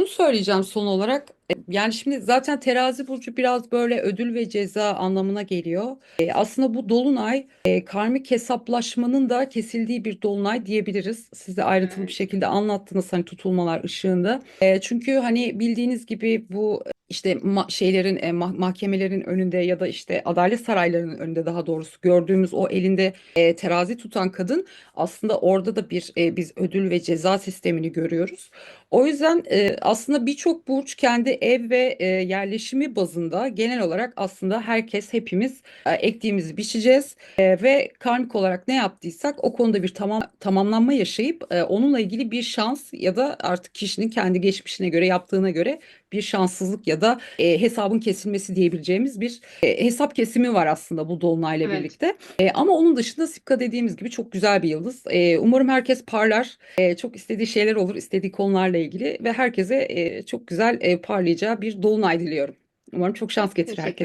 Bunu söyleyeceğim son olarak. E, Yani şimdi zaten terazi burcu biraz böyle ödül ve ceza anlamına geliyor. E, aslında bu dolunay e, karmik hesaplaşmanın da kesildiği bir dolunay diyebiliriz. Size ayrıntılı bir şekilde anlattınız hani tutulmalar ışığında. E, çünkü hani bildiğiniz gibi bu işte ma- şeylerin e, mah- mahkemelerin önünde ya da işte adalet saraylarının önünde daha doğrusu gördüğümüz o elinde e, terazi tutan kadın aslında orada da bir e, biz ödül ve ceza sistemini görüyoruz. O yüzden e, aslında birçok burç kendi ev ve e, yerleşimi bazında genel olarak aslında herkes hepimiz e, ektiğimizi biçeceğiz E, ve karmik olarak ne yaptıysak o konuda bir tamam tamamlanma yaşayıp e, onunla ilgili bir şans ya da artık kişinin kendi geçmişine göre yaptığına göre bir şanssızlık ya da e, hesabın kesilmesi diyebileceğimiz bir e, hesap kesimi var aslında bu dolunayla Evet. birlikte. E, ama onun dışında Sipka dediğimiz gibi çok güzel bir yıldız. E, umarım herkes parlar. E, çok istediği şeyler olur, istediği konularla ilgili ve herkese e, çok güzel e, parlayacağı bir dolunay diliyorum. Umarım çok şans getirir herkese.